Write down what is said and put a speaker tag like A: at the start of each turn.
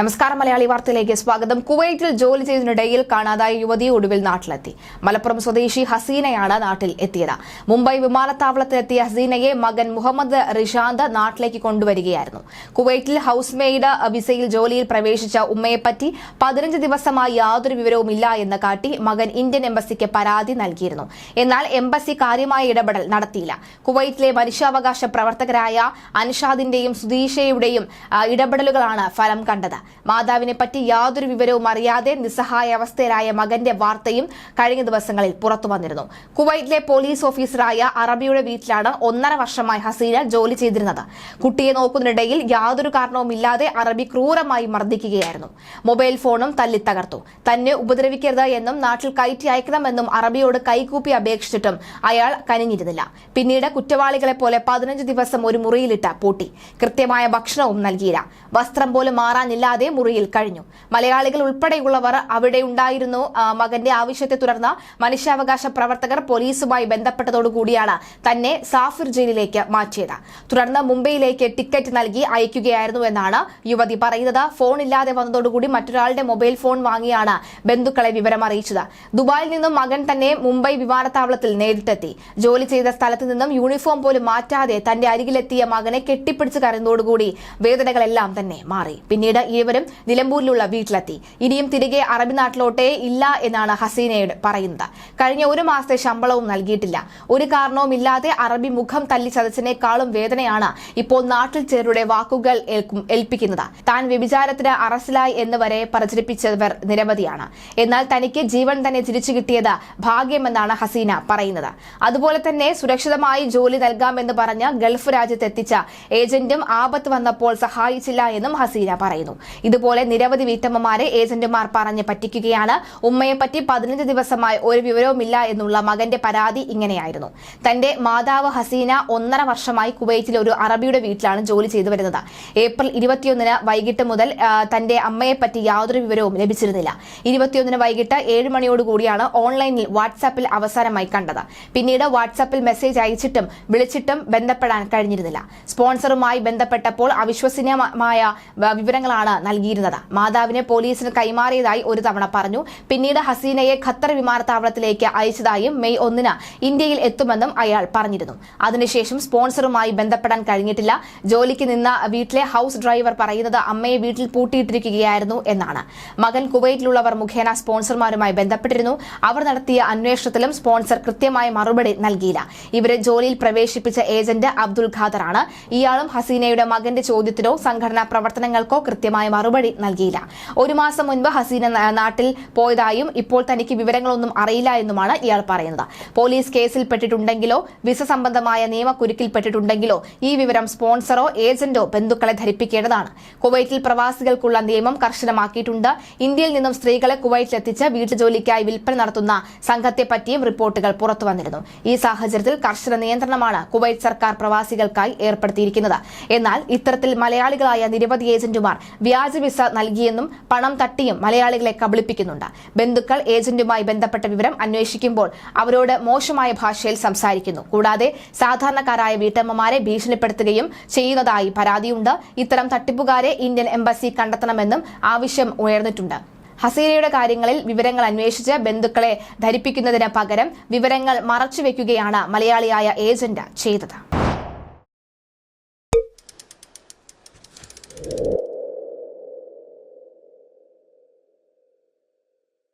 A: നമസ്കാരം മലയാളി വാർത്തയിലേക്ക് സ്വാഗതം. കുവൈറ്റിൽ ജോലി ചെയ്തതിനിടയിൽ കാണാതായ യുവതി ഒടുവിൽ നാട്ടിലെത്തി. മലപ്പുറം സ്വദേശി ഹസീനയാണ് നാട്ടിൽ എത്തിയത്. മുംബൈ വിമാനത്താവളത്തിലെത്തിയ ഹസീനയെ മകൻ മുഹമ്മദ് റിഷാന്ത് നാട്ടിലേക്ക് കൊണ്ടുവരികയായിരുന്നു. കുവൈറ്റിൽ ഹൌസ് മെയ്ഡ് വിസയിൽ ജോലിയിൽ പ്രവേശിച്ച ഉമ്മയെപ്പറ്റി പതിനഞ്ച് ദിവസമായി യാതൊരു വിവരവും ഇല്ല എന്ന് കാട്ടി മകൻ ഇന്ത്യൻ എംബസിക്ക് പരാതി നൽകിയിരുന്നു. എന്നാൽ എംബസി കാര്യമായ ഇടപെടൽ നടത്തിയില്ല. കുവൈറ്റിലെ മനുഷ്യാവകാശ പ്രവർത്തകരായ അൻഷാദിന്റെയും സുദീഷയുടെയും ഇടപെടലുകളാണ് ഫലം കണ്ടത്. മാതാവിനെ പറ്റി യാതൊരു വിവരവും അറിയാതെ നിസ്സഹായ അവസ്ഥയിലായ മകന്റെ വാർത്തയും കഴിഞ്ഞ ദിവസങ്ങളിൽ പുറത്തുവന്നിരുന്നു കുവൈറ്റിലെ പോലീസ് ഓഫീസറായ അറബിയുടെ വീട്ടിലാണ് ഒന്നര വർഷമായി ഹസീന ജോലി ചെയ്തിരുന്നത്. കുട്ടിയെ നോക്കുന്നതിനിടയിൽ യാതൊരു കാരണവുമില്ലാതെ അറബി ക്രൂരമായി മർദ്ദിക്കുകയായിരുന്നു. മൊബൈൽ ഫോണും തല്ലി തകർത്തു തന്നെ ഉപദ്രവിക്കരുത് എന്നും നാട്ടിൽ കയറ്റി അയക്കണമെന്നും അറബിയോട് കൈകൂപ്പി അപേക്ഷിച്ചിട്ടും അയാൾ കനിഞ്ഞിരുന്നില്ല. പിന്നീട് കുറ്റവാളികളെ പോലെ പതിനഞ്ച് ദിവസം ഒരു മുറിയിലിട്ട് പൂട്ടി. കൃത്യമായ ഭക്ഷണവും നൽകിയില്ല. വസ്ത്രം പോലും മാറാനില്ലാതെ മുറിയിൽ കഴിഞ്ഞു. മലയാളികൾ ഉൾപ്പെടെയുള്ളവർ അവിടെ ഉണ്ടായിരുന്നു. മകന്റെ ആവശ്യത്തെ തുടർന്ന് മനുഷ്യാവകാശ പ്രവർത്തകർ പോലീസുമായി ബന്ധപ്പെട്ടതോടുകൂടിയാണ് തന്നെ സാഫിർ ജയിലിലേക്ക് മാറ്റിയത്. തുടർന്ന് മുംബൈയിലേക്ക് ടിക്കറ്റ് നൽകി അയക്കുകയായിരുന്നു എന്നാണ് യുവതി പറയുന്നത്. ഫോൺ ഇല്ലാതെ വന്നതോടുകൂടി മറ്റൊരാളുടെ മൊബൈൽ ഫോൺ വാങ്ങിയാണ് ബന്ധുക്കളെ വിവരം അറിയിച്ചത്. ദുബായിൽ നിന്നും മകൻ തന്നെ മുംബൈ വിമാനത്താവളത്തിൽ നേരിട്ടെത്തി. ജോലി ചെയ്ത സ്ഥലത്ത് നിന്നും യൂണിഫോം പോലും മാറ്റാതെ തന്റെ അരികിലെത്തിയ മകനെ കെട്ടിപ്പിടിച്ച് കരഞ്ഞതോടുകൂടി വേദനകളെല്ലാം തന്നെ മാറി. പിന്നീട് ഇരുവരും നിലമ്പൂരിലുള്ള വീട്ടിലെത്തി. ഇനിയും തിരികെ അറബി നാട്ടിലോട്ടേ ഇല്ല എന്നാണ് ഹസീനയുടെ പറയുന്നത്. കഴിഞ്ഞ ഒരു മാസത്തെ ശമ്പളവും നൽകിയിട്ടില്ല. ഒരു കാരണവുമില്ലാതെ അറബി മുഖം തല്ലി ചതച്ചതിനേക്കാളും വേദനയാണ് ഇപ്പോൾ നാട്ടിൽ ചേരുടെ വാക്കുകൾ ഏൽപ്പിക്കുന്നത്. താൻ വ്യഭിചാരത്തിന് അറസ്റ്റിലായി എന്ന് വരെ പ്രചരിപ്പിച്ചവർ നിരവധിയാണ്. എന്നാൽ തനിക്ക് ജീവൻ തന്നെ തിരിച്ചു കിട്ടിയത് ഭാഗ്യമെന്നാണ് ഹസീന പറയുന്നത്. അതുപോലെ തന്നെ സുരക്ഷിതമായി ജോലി നൽകാമെന്ന് പറഞ്ഞ് ഗൾഫ് രാജ്യത്തെത്തിച്ച ഏജന്റും ആപത്ത് വന്നപ്പോൾ സഹായിച്ചില്ല എന്നും ഹസീന പറയുന്നു. ഇതുപോലെ നിരവധി വീട്ടമ്മമാരെ ഏജന്റുമാർ പറഞ്ഞ് പറ്റിക്കുകയാണ്. ഉമ്മയെപ്പറ്റി പതിനഞ്ച് ദിവസമായി ഒരു വിവരവുമില്ല എന്നുള്ള മകന്റെ പരാതി ഇങ്ങനെയായിരുന്നു. തന്റെ മാതാവ് ഹസീന ഒന്നര വർഷമായി കുവൈറ്റിലെ ഒരു അറബിയുടെ വീട്ടിലാണ് ജോലി ചെയ്തു വരുന്നത്. ഏപ്രിൽ ഇരുപത്തിയൊന്നിന് വൈകിട്ട് മുതൽ തന്റെ അമ്മയെപ്പറ്റി യാതൊരു വിവരവും ലഭിച്ചിരുന്നില്ല. ഇരുപത്തിയൊന്നിന് വൈകിട്ട് ഏഴ് മണിയോടുകൂടിയാണ് ഓൺലൈനിൽ വാട്സാപ്പിൽ അവസാനമായി കണ്ടത്. പിന്നീട് വാട്സാപ്പിൽ മെസ്സേജ് അയച്ചിട്ടും വിളിച്ചിട്ടും ബന്ധപ്പെടാൻ കഴിഞ്ഞിരുന്നില്ല. സ്പോൺസറുമായി ബന്ധപ്പെട്ടപ്പോൾ അവിശ്വസനീയമായ വിവരങ്ങളാണ് നൽകിയിരുന്നത്. മാതാവിനെ പോലീസിന് കൈമാറിയതായി ഒരു തവണ പറഞ്ഞു. പിന്നീട് ഹസീനയെ ഖത്തർ വിമാനത്താവളത്തിലേക്ക് അയച്ചതായും മെയ് ഒന്നിന് ഇന്ത്യയിൽ എത്തുമെന്നും അയാൾ പറഞ്ഞിരുന്നു. അതിനുശേഷം സ്പോൺസറുമായി ബന്ധപ്പെടാൻ കഴിഞ്ഞിട്ടില്ല. ജോലിക്ക് നിന്ന വീട്ടിലെ ഹൌസ് ഡ്രൈവർ പറയുന്നത് അമ്മയെ വീട്ടിൽ പൂട്ടിയിട്ടിരിക്കുകയായിരുന്നു എന്നാണ്. മകൻ കുവൈറ്റിലുള്ളവർ മുഖേന സ്പോൺസർമാരുമായി ബന്ധപ്പെട്ടിരുന്നു. അവർ നടത്തിയ അന്വേഷണത്തിലും സ്പോൺസർ കൃത്യമായ മറുപടി നൽകിയില്ല. ഇവരെ ജോലിയിൽ പ്രവേശിപ്പിച്ച ഏജന്റ് അബ്ദുൽ ഖാദറാണ്. ഇയാളും ഹസീനയുടെ മകന്റെ ചോദ്യത്തിനോ സംഘടനാ പ്രവർത്തനങ്ങൾക്കോ കൃത്യമായ മറുപടി നൽകിയില്ല. ഒരു മാസം മുൻപ് ഹസീന നാട്ടിൽ പോയതായും ഇപ്പോൾ തനിക്ക് വിവരങ്ങളൊന്നും അറിയില്ല എന്നുമാണ് ഇയാൾ പറയുന്നത്. പോലീസ് കേസിൽ പെട്ടിട്ടുണ്ടെങ്കിലോ വിസ സംബന്ധമായ നിയമക്കുരുക്കിൽ പെട്ടിട്ടുണ്ടെങ്കിലോ ഈ വിവരം സ്പോൺസറോ ഏജന്റോ ബന്ധുക്കളെ ധരിപ്പിക്കേണ്ടതാണ്. കുവൈറ്റിൽ പ്രവാസികൾക്കുള്ള നിയമം കർശനമാക്കിയിട്ടുണ്ട്. ഇന്ത്യയിൽ നിന്നും സ്ത്രീകളെ കുവൈറ്റിലെത്തിച്ച് വീട്ടുജോലിക്കായി വിൽപ്പന നടത്തുന്ന സംഘത്തെ പറ്റിയും റിപ്പോർട്ടുകൾ പുറത്തു വന്നിരുന്നു. ഈ സാഹചര്യത്തിൽ കർശന നിയന്ത്രണമാണ് കുവൈറ്റ് സർക്കാർ പ്രവാസികൾക്കായി ഏർപ്പെടുത്തിയിരിക്കുന്നത്. എന്നാൽ ഇത്തരത്തിൽ മലയാളികളായ നിരവധി ഏജന്റുമാർ വ്യാജ വിസ നൽകിയെന്നും പണം തട്ടിയും മലയാളികളെ കബളിപ്പിക്കുന്നുണ്ട്. ബന്ധുക്കൾ ഏജന്റുമായി ബന്ധപ്പെട്ട വിവരം അന്വേഷിക്കുമ്പോൾ അവരോട് മോശമായ ഭാഷയിൽ സംസാരിക്കുന്നു. കൂടാതെ സാധാരണക്കാരായ വീട്ടമ്മമാരെ ഭീഷണിപ്പെടുത്തുകയും ചെയ്യുന്നതായി പരാതിയുണ്ട്. ഇത്തരം തട്ടിപ്പുകാരെ ഇന്ത്യൻ എംബസി കണ്ടെത്തണമെന്നും ആവശ്യം ഉയർന്നിട്ടുണ്ട്. ഹസീനയുടെ കാര്യങ്ങളിൽ വിവരങ്ങൾ അന്വേഷിച്ച് ബന്ധുക്കളെ ധരിപ്പിക്കുന്നതിന് പകരം വിവരങ്ങൾ മറച്ചുവെക്കുകയാണ് മലയാളിയായ ഏജന്റ് ചെയ്തത്.